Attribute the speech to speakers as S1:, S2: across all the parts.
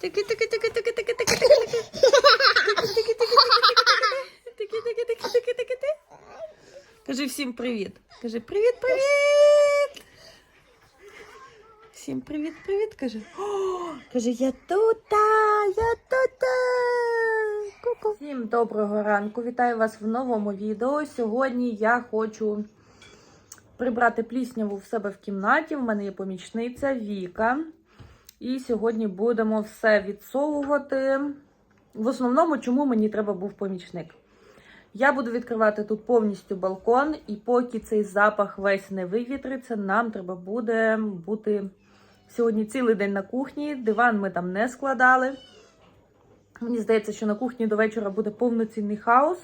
S1: Тики, тики, тики, тики, тики, тики, тики, тики. Тики, тики, тики, тики, тики, тики, тики, тики. Кажи всім привіт. Кажи привіт, привіт. Всім привіт, привіт. Кажи. О, кажи, я тута, я тута. Ку-ку. Всім доброго ранку. Вітаю вас в новому відео. Сьогодні я хочу прибрати плісняву в себе в кімнаті. В мене є помічниця Віка. І сьогодні будемо все відсовувати. В основному, чому мені треба був помічник. Я буду відкривати тут повністю балкон, і поки цей запах весь не вивітриться, нам треба буде бути сьогодні цілий день на кухні. Диван ми там не складали. Мені здається, що на кухні до вечора буде повноцінний хаос.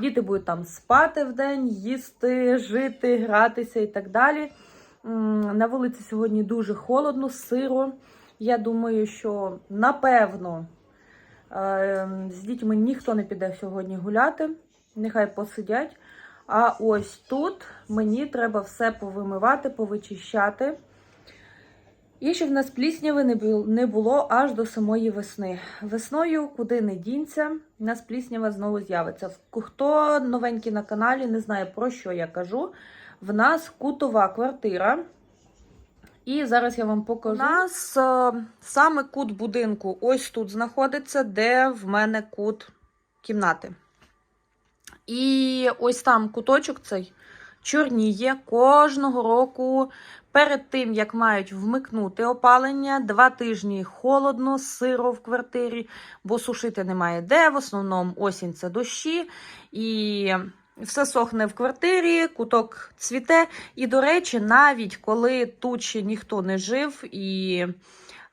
S1: Діти будуть там спати вдень, їсти, жити, гратися і так далі. На вулиці сьогодні дуже холодно, сиро. Я думаю, що напевно е, з дітьми ніхто не піде сьогодні гуляти. Нехай посидять. А ось тут мені треба все повимивати, повичищати. І щоб в нас плісняви не було аж до самої весни. Весною, куди не дінься, в нас пліснява знову з'явиться. Хто новенький на каналі, не знає про що я кажу. В нас кутова квартира. І зараз я вам покажу. У нас е, саме кут будинку ось тут знаходиться, де в мене кут кімнати. І ось там куточок цей чорніє кожного року. Перед тим, як мають вмикнути опалення, два тижні холодно, сиро в квартирі, бо сушити немає де. В основному осінь це дощі. І все сохне в квартирі, куток цвіте. І, до речі, навіть коли тут ще ніхто не жив, і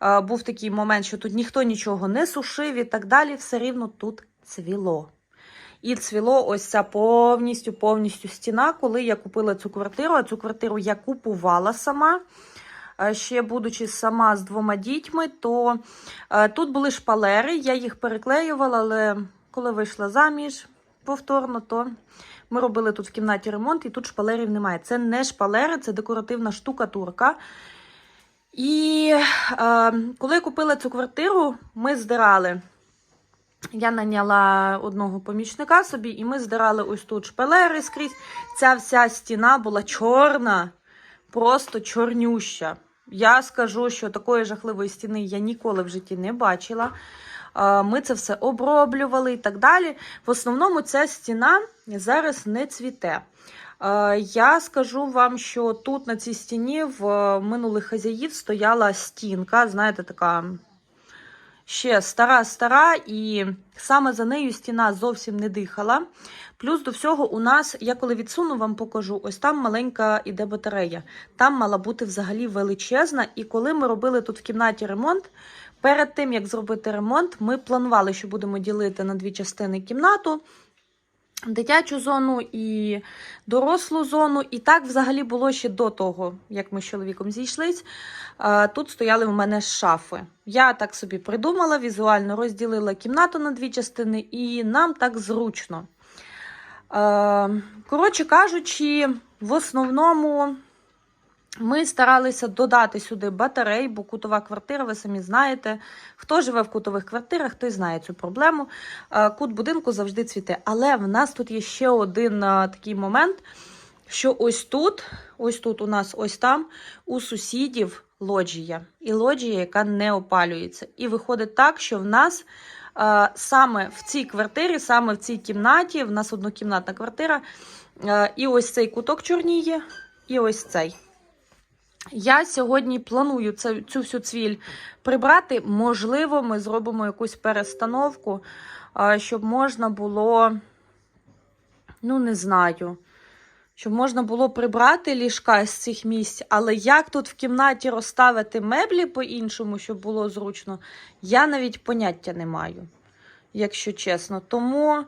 S1: е, був такий момент, що тут ніхто нічого не сушив і так далі, все рівно тут цвіло. І цвіло ось ця повністю повністю стіна, коли я купила цю квартиру. А цю квартиру я купувала сама. Е, Ще будучи сама з двома дітьми, то е, тут були шпалери, я їх переклеювала, але коли вийшла заміж повторно, то ми робили тут в кімнаті ремонт, і тут шпалерів немає. Це не шпалери, це декоративна штукатурка. І е, коли я купила цю квартиру, ми здирали. Я наняла одного помічника собі, і ми здирали ось тут шпалери скрізь. Ця вся стіна була чорна, просто чорнюща. Я скажу, що такої жахливої стіни я ніколи в житті не бачила. Е, Ми це все оброблювали і так далі. В основному ця стіна зараз не цвіте. Е, Я скажу вам, що тут на цій стіні в минулих хазяїв стояла стінка, знаєте, така ще стара-стара, і саме за нею стіна зовсім не дихала. Плюс до всього, у нас, я коли відсуну, вам покажу, ось там маленька іде батарея. Там мала бути взагалі величезна. І коли ми робили тут в кімнаті ремонт, перед тим як зробити ремонт, ми планували, що будемо ділити на дві частини кімнату. Дитячу зону і дорослу зону. І так взагалі було ще до того, як ми з чоловіком зійшлись. Тут стояли в мене шафи. Я так собі придумала, візуально розділила кімнату на дві частини, і нам так зручно. Коротше кажучи, в основному ми старалися додати сюди батарей, бо кутова квартира, ви самі знаєте. Хто живе в кутових квартирах, той знає цю проблему. Е, Кут будинку завжди цвіте. Але в нас тут є ще один е, такий момент, що ось тут, ось тут у нас, ось там, у сусідів лоджія. І лоджія, яка не опалюється. І виходить так, що в нас е, саме в цій квартирі, саме в цій кімнаті, в нас однокімнатна квартира, і ось цей куток чорніє, і ось цей. Я сьогодні планую це, цю всю цвіль прибрати. Можливо, ми зробимо якусь перестановку, щоб можна було, ну не знаю, щоб можна було прибрати ліжка з цих місць, але як тут в кімнаті розставити меблі по-іншому, щоб було зручно, я навіть поняття не маю, якщо чесно. Тому.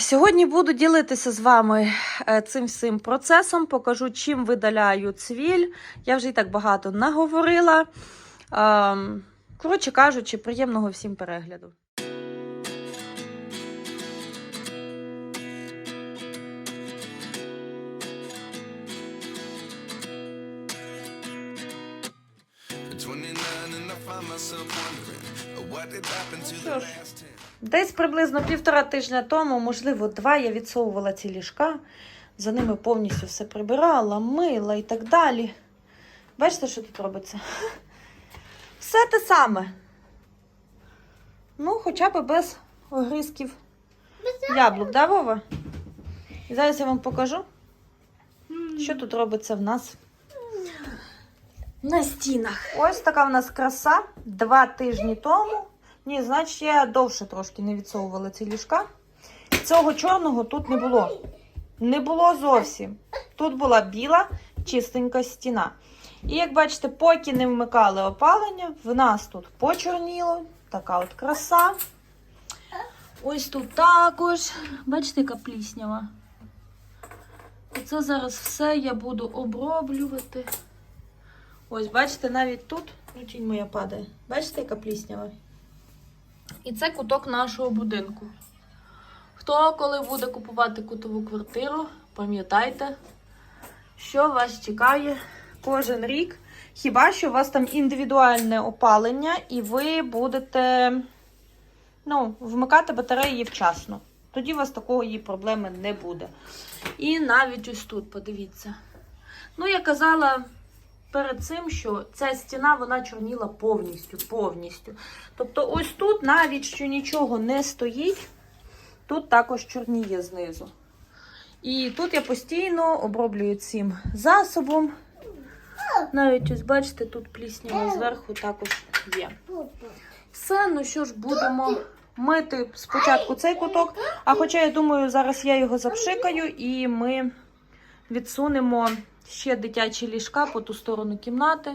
S1: Сьогодні буду ділитися з вами е, цим всім процесом, покажу, чим видаляю цвіль. Я вже і так багато наговорила. Коротше кажучи, приємного всім перегляду.
S2: At 29 and I find myself
S1: Що ж, десь приблизно півтора тижня тому, можливо, два, я відсовувала ці ліжка. За ними повністю все прибирала, мила і так далі. Бачите, що тут робиться? Все те саме. Ну, хоча б без огризків яблук, да, Вова? І зараз я вам покажу, що тут робиться в нас на стінах. Ось така в нас краса. Два тижні тому. Ні, значить, я довше трошки не відсовувала ці ліжка. Цього чорного тут не було. Не було зовсім. Тут була біла, чистенька стіна. І як бачите, поки не вмикали опалення, в нас тут почорніло. Така от краса. Ось тут також. Бачите, яка пліснява. Оце зараз все я буду оброблювати. Ось, бачите, навіть тут, ну тінь моя падає. Бачите, яка пліснява? І це куток нашого будинку. Хто коли буде купувати кутову квартиру, пам'ятайте, що вас чекає кожен рік. Хіба що у вас там індивідуальне опалення, і ви будете ну, вмикати батареї вчасно. Тоді у вас такої проблеми не буде. І навіть ось тут, подивіться. Ну, я казала перед цим, що ця стіна вона чорніла повністю. повністю. Тобто, ось тут, навіть що нічого не стоїть, тут також чорніє знизу. І тут я постійно оброблюю цим засобом. Навіть ось, бачите, тут пліснява зверху також є. Все, ну що ж, будемо мити спочатку цей куток. А хоча я думаю, зараз я його запшикаю і ми відсунемо ще дитячі ліжка по ту сторону кімнати.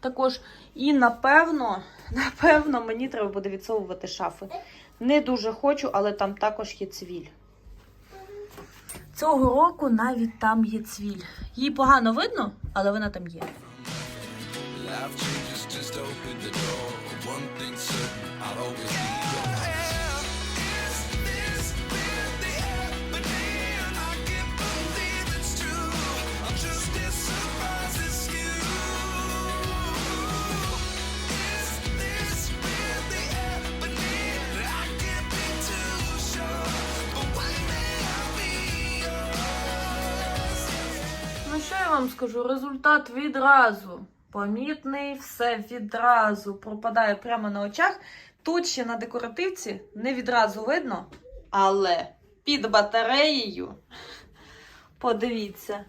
S1: Також. І напевно, напевно, мені треба буде відсовувати шафи. Не дуже хочу, але там також є цвіль. Цього року навіть там є цвіль. Її погано видно, але вона там є.
S2: Changes, just open the door. One thing's certain, I'll always
S1: вам скажу? Результат відразу. Помітний, все відразу пропадає прямо на очах. Тут ще на декоративці не відразу видно, але під батареєю. Подивіться.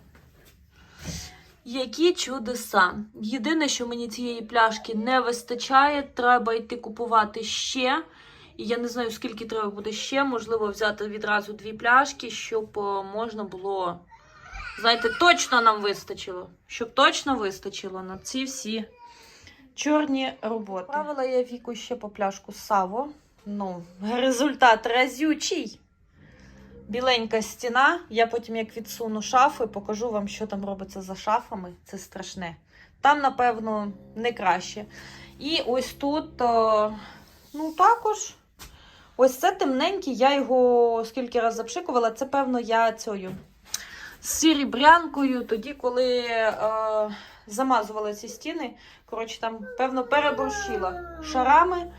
S1: Які чудеса. Єдине, що мені цієї пляшки не вистачає, треба йти купувати ще. І я не знаю, скільки треба буде ще. Можливо, взяти відразу дві пляшки, щоб е, можна було. Знаєте, точно нам вистачило. Щоб точно вистачило на ці всі чорні роботи. Правила я віку ще по пляшку Саво. Ну, результат разючий. Біленька стіна. Я потім, як відсуну шафи, покажу вам, що там робиться за шафами. Це страшне. Там, напевно, не краще. І ось тут, ну, також. Ось це темненький, я його скільки раз запшикувала, це, певно, я цією сірібрянкою, тоді, коли е, замазувала ці стіни. Коротше, там, певно, переборщила шарами.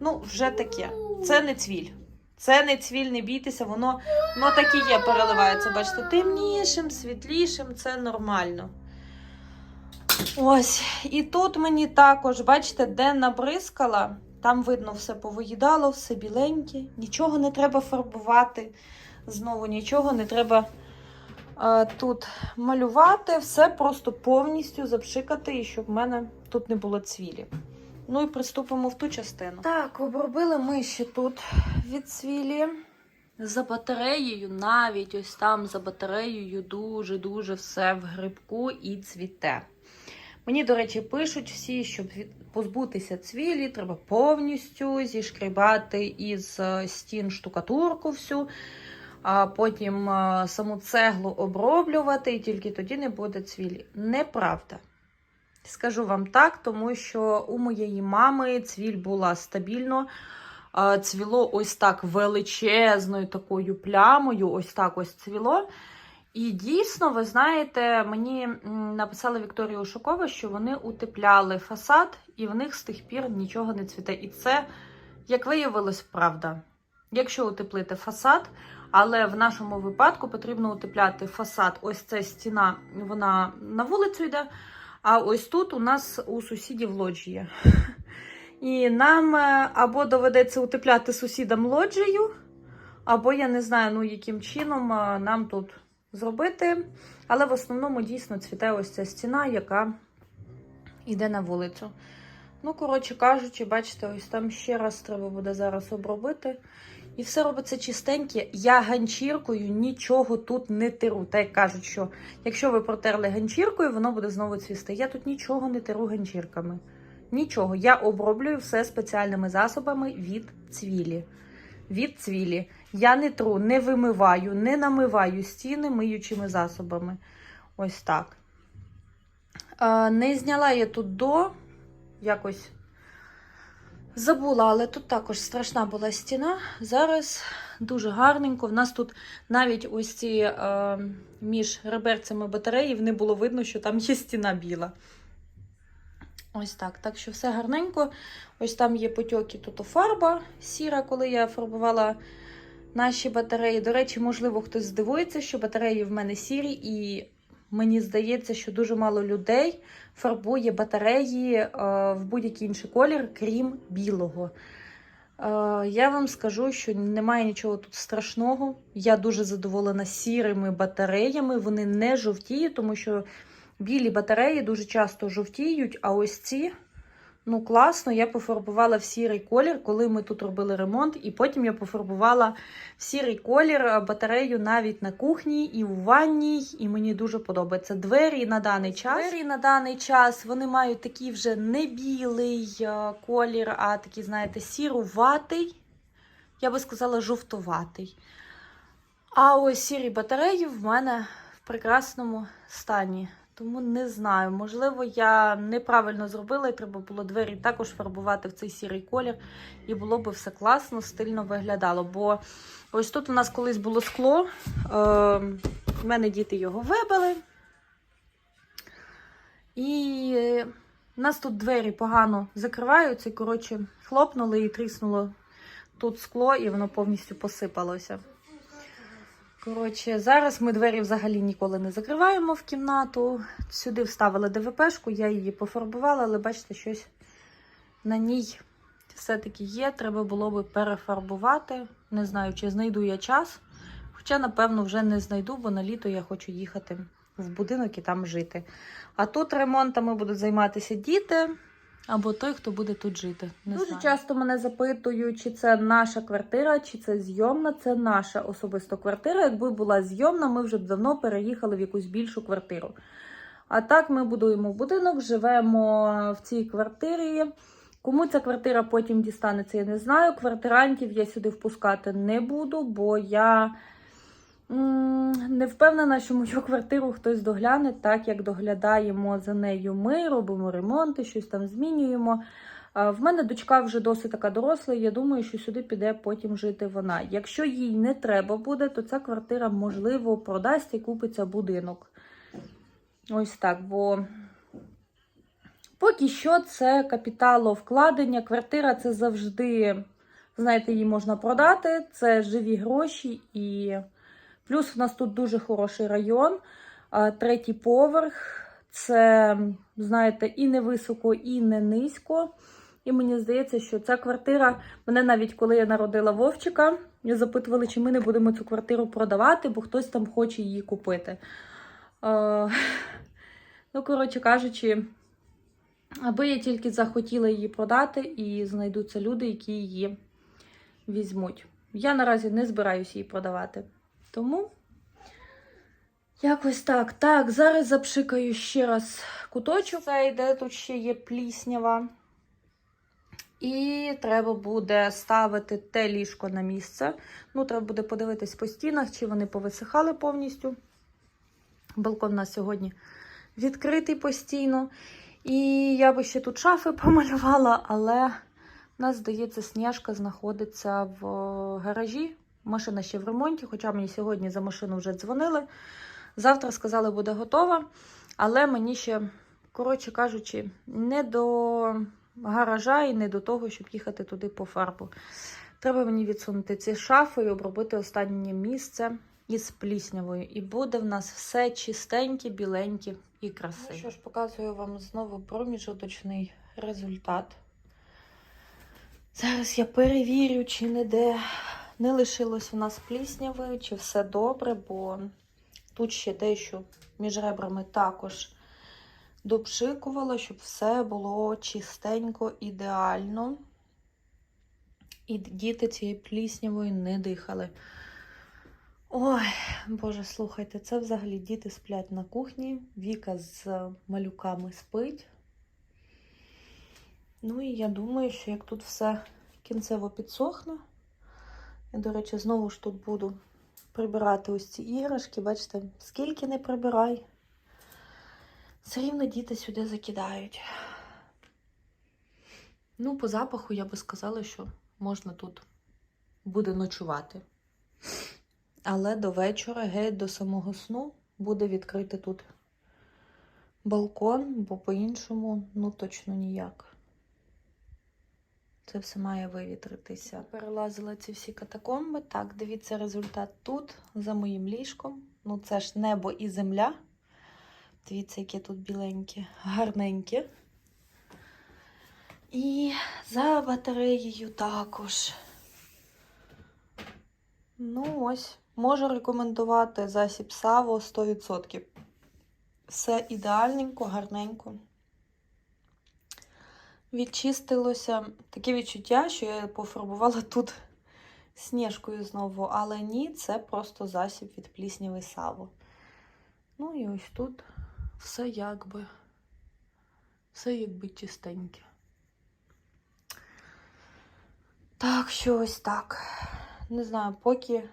S1: Ну, вже таке. Це не цвіль. Це не цвіль, не бійтеся, воно, воно так і є, переливається. Бачите, темнішим, світлішим, це нормально. Ось. І тут мені також, бачите, де набризкала, там видно, все повиїдало, все біленьке, нічого не треба фарбувати. Знову нічого не треба тут малювати, все просто повністю запшикати, і щоб в мене тут не було цвілі. Ну і приступимо в ту частину. Так, обробили ми ще тут від цвілі. За батареєю, навіть ось там за батареєю дуже-дуже все в грибку і цвіте. Мені, до речі, пишуть всі, щоб позбутися цвілі, треба повністю зішкрібати із е, стін штукатурку всю, а потім е, саму цеглу оброблювати, і тільки тоді не буде цвілі. Неправда. Скажу вам так, тому що у моєї мами цвіль була стабільно. Цвіло ось так величезною такою плямою, ось так ось цвіло. І дійсно, ви знаєте, мені написала Вікторія Ушакова, що вони утепляли фасад, і в них з тих пір нічого не цвіте. І це, як виявилось, правда. Якщо утеплити фасад, але в нашому випадку потрібно утепляти фасад. Ось ця стіна, вона на вулицю йде. А ось тут у нас у сусідів лоджія. І нам е, або доведеться утепляти сусідам лоджію, або я не знаю, ну яким чином е, нам тут зробити. Але в основному дійсно цвіте ось ця стіна, яка йде на вулицю. Ну, коротше кажучи, бачите, ось там ще раз треба буде зараз обробити. І все робиться чистеньке. Я ганчіркою нічого тут не тиру. Так як кажуть, що якщо ви протерли ганчіркою, воно буде знову цвісти. Я тут нічого не тиру ганчірками. Нічого. Я оброблюю все спеціальними засобами від цвілі. Від цвілі. Я не тру, не вимиваю, не намиваю стіни миючими засобами. Ось так. Е, не зняла я тут до якось забула, але тут також страшна була стіна. Зараз дуже гарненько. В нас тут навіть ось ці е, між реберцями батареїв не було видно, що там є стіна біла. Ось так. Так що все гарненько. Ось там є потьоки, тут фарба сіра, коли я фарбувала наші батареї. До речі, можливо, хтось здивується, що батареї в мене сірі, і мені здається, що дуже мало людей фарбує батареї е, в будь-який інший колір, крім білого. Е, я вам скажу, що немає нічого тут страшного. Я дуже задоволена сірими батареями. Вони не жовтіють, тому що білі батареї дуже часто жовтіють, а ось ці. Ну, класно, я пофарбувала в сірий колір, коли ми тут робили ремонт, і потім я пофарбувала в сірий колір е, батарею навіть на кухні і у ванній, і мені дуже подобається. Двері на даний час. Двері на даний час вони мають такий вже не білий е, колір, а такий, знаєте, сіруватий. Я би сказала, жовтуватий. А ось сірі батареї в мене в прекрасному стані. Тому не знаю, можливо, я неправильно зробила, і треба було двері також фарбувати в цей сірий колір, і було би все класно, стильно виглядало. Бо ось тут у нас колись було скло, е, в мене діти його вибили. І е, у нас тут двері погано закриваються, коротше, хлопнули і тріснуло тут скло, і воно повністю посипалося. Коротше, зараз ми двері взагалі ніколи не закриваємо в кімнату. Сюди вставили ДВПшку, я її пофарбувала, але бачите, щось на ній все-таки є. Треба було би перефарбувати. Не знаю, чи знайду я час. Хоча, напевно, вже не знайду, бо на літо я хочу їхати в будинок і там жити. А тут ремонтами будуть займатися діти. Або той, хто буде тут жити. Не Дуже
S3: знаю.
S1: часто мене запитують, чи це наша квартира, чи це зйомна. Це наша особиста квартира. Якби була зйомна, ми вже б давно переїхали в якусь більшу квартиру. А так ми будуємо будинок, живемо в цій квартирі. Кому ця квартира потім дістанеться, я не знаю. Квартирантів я сюди впускати не буду, бо я не впевнена, що мою квартиру хтось догляне, так як доглядаємо за нею ми, робимо ремонти, щось там змінюємо. В мене дочка вже досить така доросла, і я думаю, що сюди піде потім жити вона. Якщо їй не треба буде, то ця квартира, можливо, продасть і купиться будинок. Ось так, бо поки що це капіталовкладення. Квартира це завжди, знаєте, її можна продати, це живі гроші і. Плюс у нас тут дуже хороший район, третій поверх. Це, знаєте, і не високо, і не низько. І мені здається, що ця квартира, мене навіть коли я народила Вовчика, запитували, чи ми не будемо цю квартиру продавати, бо хтось там хоче її купити. Ну, коротше кажучи, аби я тільки захотіла її продати, і знайдуться люди, які її візьмуть. Я наразі не збираюся її продавати. Тому якось так. Так, зараз запшикаю ще раз куточок. Це йде, тут ще є пліснява. І треба буде ставити те ліжко на місце. Ну, треба буде подивитись по стінах, чи вони повисихали повністю. Балкон у нас сьогодні відкритий постійно. І я би ще тут шафи помалювала, але в нас, здається, сніжка знаходиться в гаражі. Машина ще в ремонті, хоча мені сьогодні за машину вже дзвонили. Завтра сказали, буде готова, але мені ще, коротше кажучи, не до гаража і не до того, щоб їхати туди по фарбу. Треба мені відсунути ці шафи і обробити останнє місце із пліснявою. І буде в нас все чистеньке, біленьке і красиве. Ну що ж, показую вам знову проміжуточний результат. Зараз я перевірю, чи не де не лишилось у нас плісняви, чи все добре, бо тут ще дещо між ребрами також допшикувала, щоб все було чистенько, ідеально. І діти цієї пліснявої не дихали. Ой, Боже, слухайте, це взагалі діти сплять на кухні, Віка з малюками спить. Ну і я думаю, що як тут все кінцево підсохне, до речі, знову ж тут буду прибирати ось ці іграшки. Бачите, скільки не прибирай, все рівно діти сюди закидають. Ну, по запаху я би сказала, що можна тут буде ночувати. Але до вечора, геть до самого сну, буде відкрити тут балкон, бо по-іншому, ну, точно ніяк. Це все має вивітритися. Перелазила ці всі катакомби. Так, дивіться результат тут, за моїм ліжком. Ну, це ж небо і земля. Дивіться, які тут біленькі, гарненькі. І за батареєю також. Ну, ось, можу рекомендувати засіб Саво 100%. Все ідеальненько, гарненько. Відчистилося таке відчуття, що я пофарбувала тут сніжкою знову, але ні, це просто засіб від плісняви Саво. Ну і ось тут все якби, все якби чистеньке. Так, що ось так. Не знаю, поки,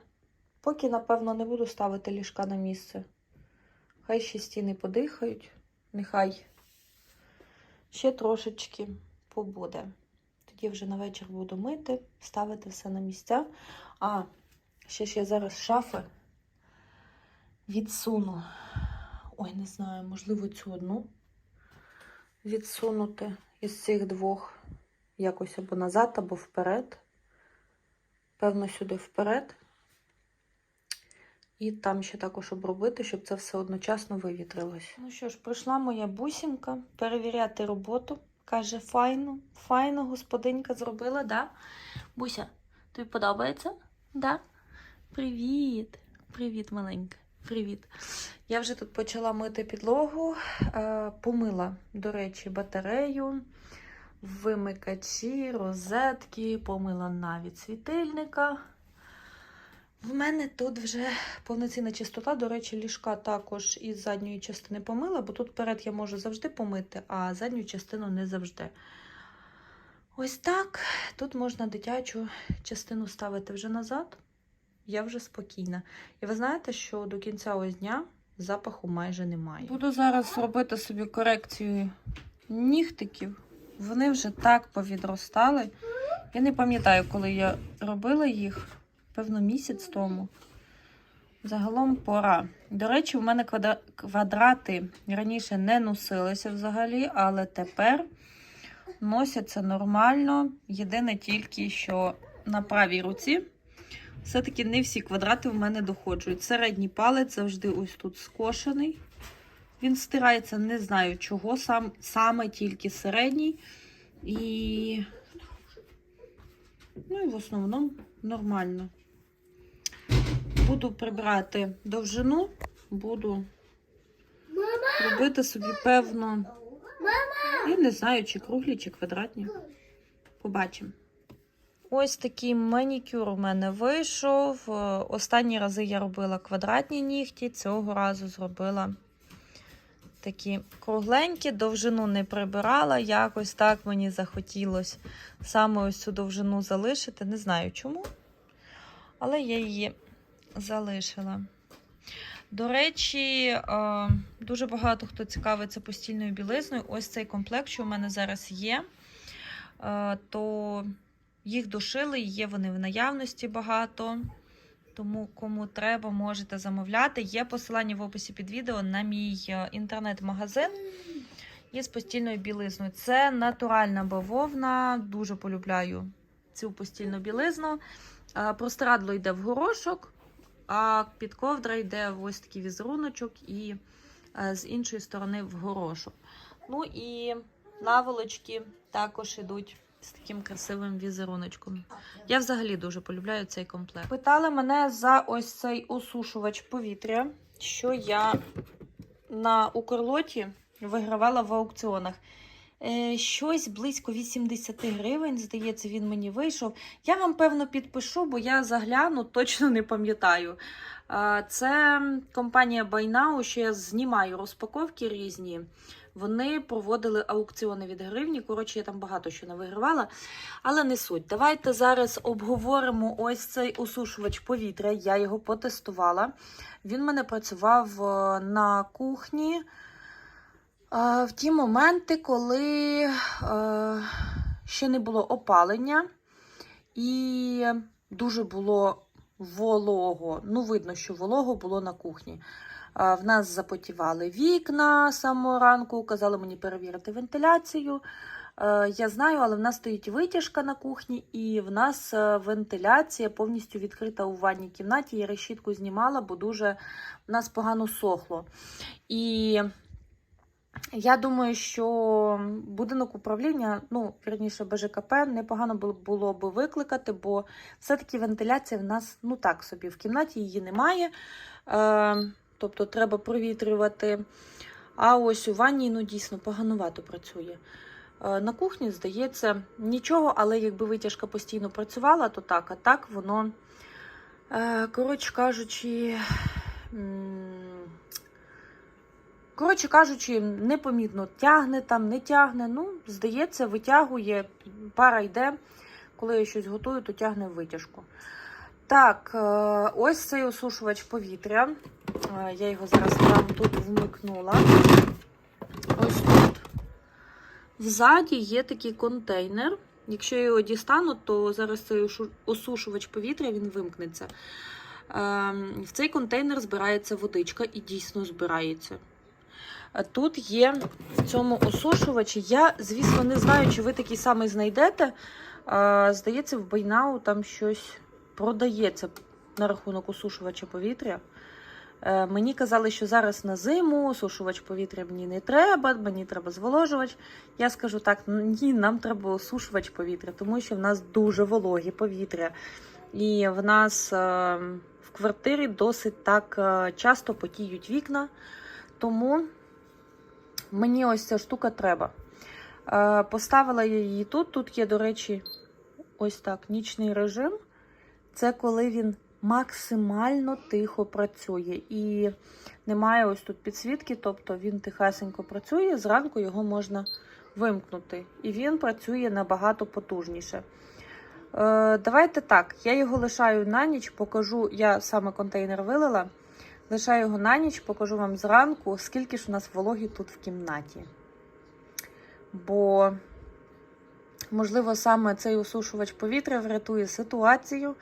S1: поки, напевно, не буду ставити ліжка на місце. Хай ще стіни подихають, нехай ще трошечки побуде. Тоді вже на вечір буду мити, ставити все на місця. А, ще ж я зараз шафи відсуну. Ой, не знаю, можливо, цю одну відсунути із цих двох. Якось або назад, або вперед. Певно, сюди вперед. І там ще також обробити, щоб це все одночасно вивітрилось. Ну що ж, прийшла моя бусінка перевіряти роботу. Каже, файно, файно, господинька зробила, да? Буся, тобі подобається? Да? Привіт! Привіт, маленька. Привіт. Я вже тут почала мити підлогу, е, помила, до речі, батарею, вимикачі, розетки, помила навіть світильника. В мене тут вже повноцінна чистота. До речі, ліжка також із задньої частини помила, бо тут перед я можу завжди помити, а задню частину не завжди. Ось так. Тут можна дитячу частину ставити вже назад. Я вже спокійна. І ви знаєте, що до кінця ось дня запаху майже немає. Буду зараз робити собі корекцію нігтиків. Вони вже так повідростали. Я не пам'ятаю, коли я робила їх певно, місяць тому. Загалом пора. До речі, в мене квадра... квадрати раніше не носилися взагалі, але тепер носяться нормально. Єдине тільки, що на правій руці все-таки не всі квадрати в мене доходжують. Середній палець завжди ось тут скошений. Він стирається, не знаю чого, сам, саме тільки середній. І, ну і в основному нормально. Буду прибрати довжину, буду робити собі певно. Я не знаю, чи круглі, чи квадратні. Побачимо. Ось такий манікюр у мене вийшов. Е, Останні рази я робила квадратні нігті, цього разу зробила такі кругленькі, довжину не прибирала. Якось так мені захотілося саме ось цю довжину залишити. Не знаю чому, але я її залишила. До речі, е, дуже багато хто цікавиться постільною білизною. Ось цей комплект, що у мене зараз є, е, то їх дошили, є вони в наявності багато. Тому кому треба, можете замовляти. Є посилання в описі під відео на мій е, інтернет-магазин із постільною білизною. Це натуральна бавовна. Дуже полюбляю цю постільну білизну. Простирадло йде в горошок, а під ковдра йде ось такий візеруночок і е, з іншої сторони в горошок. Ну і наволочки також ідуть з таким красивим візеруночком. Я взагалі дуже полюбляю цей комплект. Питали мене за ось цей осушувач повітря, що я на Укрлоті вигравала в аукціонах. Е, щось близько 80 гривень, здається, він мені вийшов. Я вам, певно, підпишу, бо я загляну, точно не пам'ятаю. Це компанія Now, що я знімаю розпаковки різні. Вони проводили аукціони від гривні. Коротше, я там багато що не вигравала. Але не суть. Давайте зараз обговоримо ось цей осушувач повітря. Я його потестувала. Він мене працював е, на кухні. В ті моменти, коли е, ще не було опалення, і дуже було волого. Ну, видно, що волого було на кухні. В нас запотівали вікна з самого ранку, казали мені перевірити вентиляцію. Е, Я знаю, але в нас стоїть витяжка на кухні, і в нас е, вентиляція повністю відкрита у ванній кімнаті. Я решітку знімала, бо дуже в нас погано сохло. І я думаю, що будинок управління, ну, вірніше, БЖКП, непогано було- би викликати, бо все-таки вентиляція в нас ну так собі. В кімнаті її немає. Е, тобто треба провітрювати. А ось у ванні ну, дійсно поганувато працює. Е, на кухні, здається, нічого, але якби витяжка постійно працювала, то так, а так воно, е, коротше кажучи, м, коротше кажучи, непомітно тягне там, не тягне. Ну, здається, витягує, пара йде. Коли я щось готую, то тягне витяжку. Так, е, ось цей осушувач повітря. Е, Я його зараз вам тут вмикнула. Ось тут. Взаді є такий контейнер. Якщо я його дістану, то зараз цей осушувач повітря він вимкнеться. Ем, В цей контейнер збирається водичка і дійсно збирається. Е, Тут є в цьому осушувачі. Я, звісно, не знаю, чи ви такий самий знайдете. Е, Здається, в Байнау там щось продається на рахунок осушувача повітря. Е, Мені казали, що зараз на зиму осушувач повітря мені не треба, мені треба зволожувач. Я скажу так: ні, нам треба осушувач повітря, тому що в нас дуже вологі повітря. І в нас е, в квартирі досить так часто потіють вікна. Тому мені ось ця штука треба. Е, Поставила я її тут. Тут є, до речі, ось так, нічний режим. Це коли він максимально тихо працює. І немає ось тут підсвітки, тобто він тихесенько працює. Зранку його можна вимкнути. І він працює набагато потужніше. Е, давайте так, я його лишаю на ніч, покажу, я саме контейнер вилила. Лишаю його на ніч, покажу вам зранку, скільки ж у нас вологі тут в кімнаті. Бо, можливо, саме цей осушувач повітря врятує ситуацію,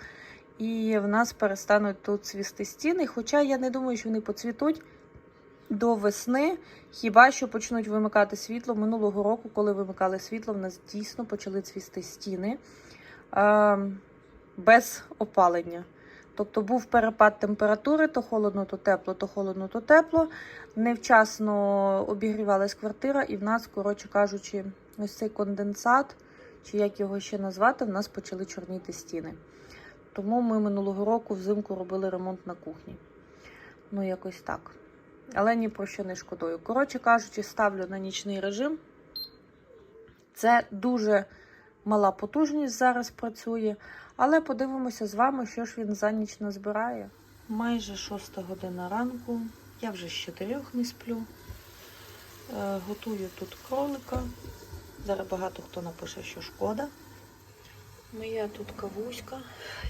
S1: і в нас перестануть тут цвісти стіни. Хоча я не думаю, що вони поцвітуть до весни, хіба що почнуть вимикати світло. Минулого року, коли вимикали світло, в нас дійсно почали цвісти стіни е, без опалення. Тобто був перепад температури, то холодно, то тепло, то холодно, то тепло. Невчасно обігрівалась квартира, і в нас, коротше кажучи, ось цей конденсат, чи як його ще назвати, в нас почали чорніти стіни. Тому ми минулого року взимку робили ремонт на кухні. Ну, якось так. Але ні про що не шкодую. Коротше кажучи, ставлю на нічний режим. Це дуже мала потужність зараз працює. Але подивимося з вами, що ж він за ніч назбирає. Майже 6 година ранку. Я вже з 4 не сплю. Е, готую тут кролика. Зараз багато хто напише, що шкода. Моя тут кавуська,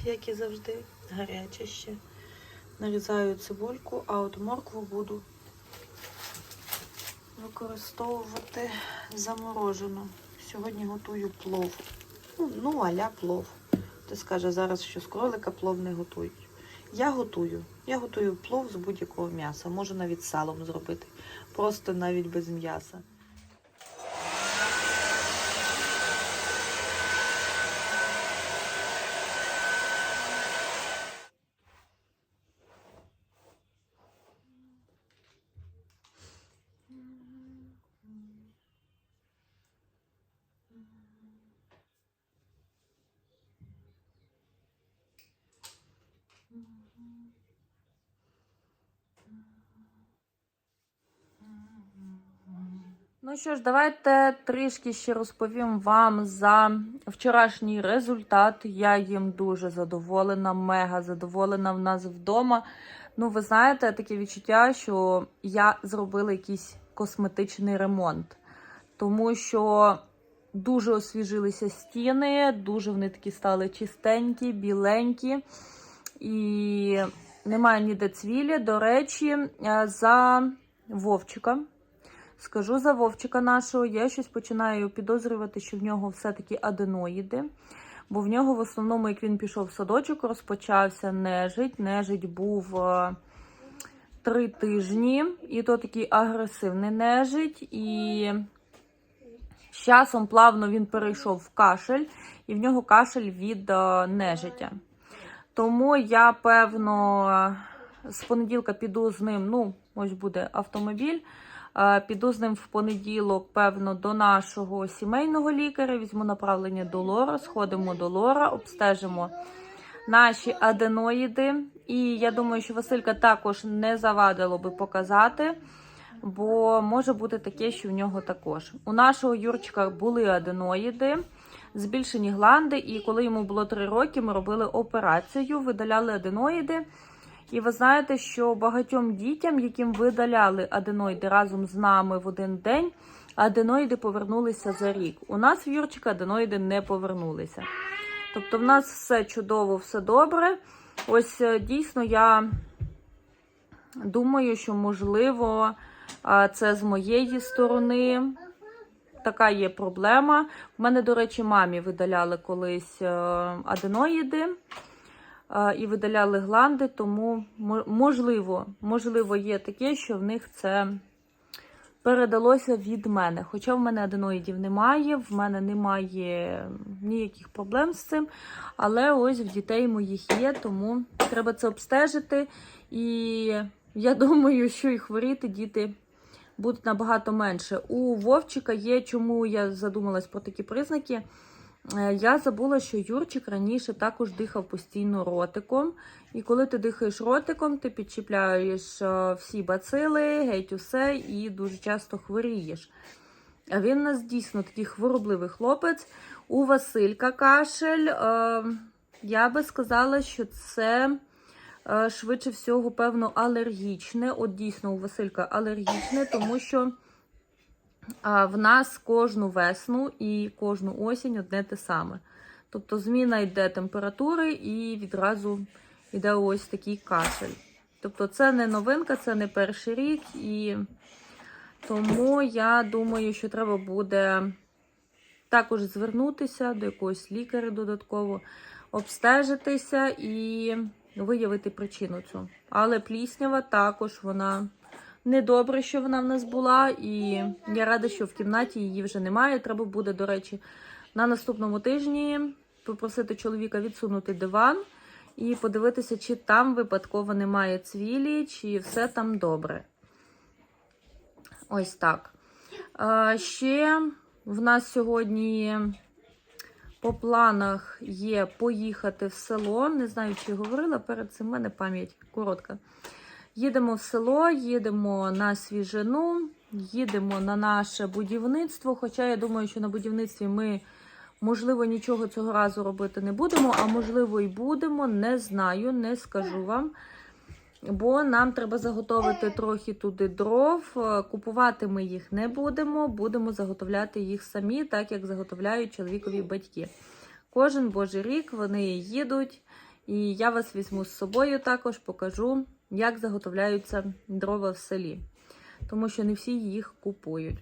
S1: як і завжди, гаряча ще. Нарізаю цибульку, а от моркву буду використовувати заморожену. Сьогодні готую плов. Ну, ну аля плов. Ти скаже зараз, що з кролика плов не готують. Я готую. Я готую плов з будь-якого м'яса. Можу навіть салом зробити. Просто навіть без м'яса. Ну що ж, давайте трішки ще розповім вам за вчорашній результат. Я їм дуже задоволена, мега задоволена в нас вдома. Ну, ви знаєте, таке відчуття, що я зробила якийсь косметичний ремонт, тому що дуже освіжилися стіни, дуже вони такі стали чистенькі, біленькі. І немає ніде цвілі. До речі, е, за Вовчика. Скажу за Вовчика нашого, я щось починаю підозрювати, що в нього все-таки аденоїди. Бо в нього в основному, як він пішов в садочок, розпочався нежить. Нежить був е, три тижні, і то такий агресивний нежить. І з часом плавно він перейшов в кашель, і в нього кашель від е, нежиття. Тому я, певно, з понеділка піду з ним. Ну, ось буде автомобіль. Е, Піду з ним в понеділок, певно, до нашого сімейного лікаря. Візьму направлення до Лора, сходимо до Лора, обстежимо наші аденоїди. І я думаю, що Василька також не завадило би показати, бо може бути таке, що в нього також. У нашого Юрчика були аденоїди, збільшені гланди, і коли йому було 3 роки, ми робили операцію, видаляли аденоїди. І ви знаєте, що багатьом дітям, яким видаляли аденоїди разом з нами в один день, аденоїди повернулися за рік. У нас в Юрчика аденоїди не повернулися. Тобто, в нас все чудово, все добре. Ось е, дійсно я думаю, що можливо це з моєї сторони. Така є проблема. У мене, до речі, мамі видаляли колись е, аденоїди і видаляли гланди, тому можливо, можливо, є таке, що в них це передалося від мене. Хоча в мене аденоїдів немає, в мене немає ніяких проблем з цим. Але ось в дітей моїх є, тому треба це обстежити. І я думаю, що і хворіти діти будуть набагато менше. У Вовчика є, чому я задумалась про такі признаки. Е, Я забула, що Юрчик раніше також дихав постійно ротиком. І коли ти дихаєш ротиком, ти підчіпляєш е, всі бацили, геть усе, і дуже часто хворієш. А він у нас дійсно такий хворобливий хлопець. У Василька кашель. е, Я би сказала, що це швидше всього, певно, алергічне. От дійсно у Василька алергічне, тому що в нас кожну весну і кожну осінь одне те саме. Тобто зміна йде температури і відразу йде ось такий кашель. Тобто це не новинка, це не перший рік, і тому я думаю, що треба буде також звернутися до якогось лікаря додатково, обстежитися і виявити причину цю. Але пліснява також вона недобре, що вона в нас була, і я рада, що в кімнаті її вже немає. Треба буде, до речі, на наступному тижні попросити чоловіка відсунути диван і подивитися, чи там випадково немає цвілі, чи все там добре. Ось так. А, ще в нас сьогодні по планах є поїхати в село. Не знаю, чи говорила перед цим, в мене пам'ять коротка. Їдемо в село, їдемо на свіжину, їдемо на наше будівництво. Хоча я думаю, що на будівництві ми, можливо, нічого цього разу робити не будемо, а можливо, і будемо. Не знаю, не скажу вам. Бо нам треба заготовити трохи туди дров. Е, Купувати ми їх не будемо, будемо заготовляти їх самі, так як заготовляють чоловікові батьки. Кожен божий рік вони їдуть, і я вас візьму з собою також, покажу, як заготовляються дрова в селі, тому що не всі їх купують.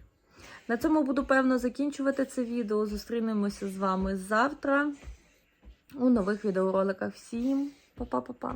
S1: На цьому буду певно закінчувати це відео. Зустрінемося з вами завтра у нових відеороликах. Всім па-па-па-па!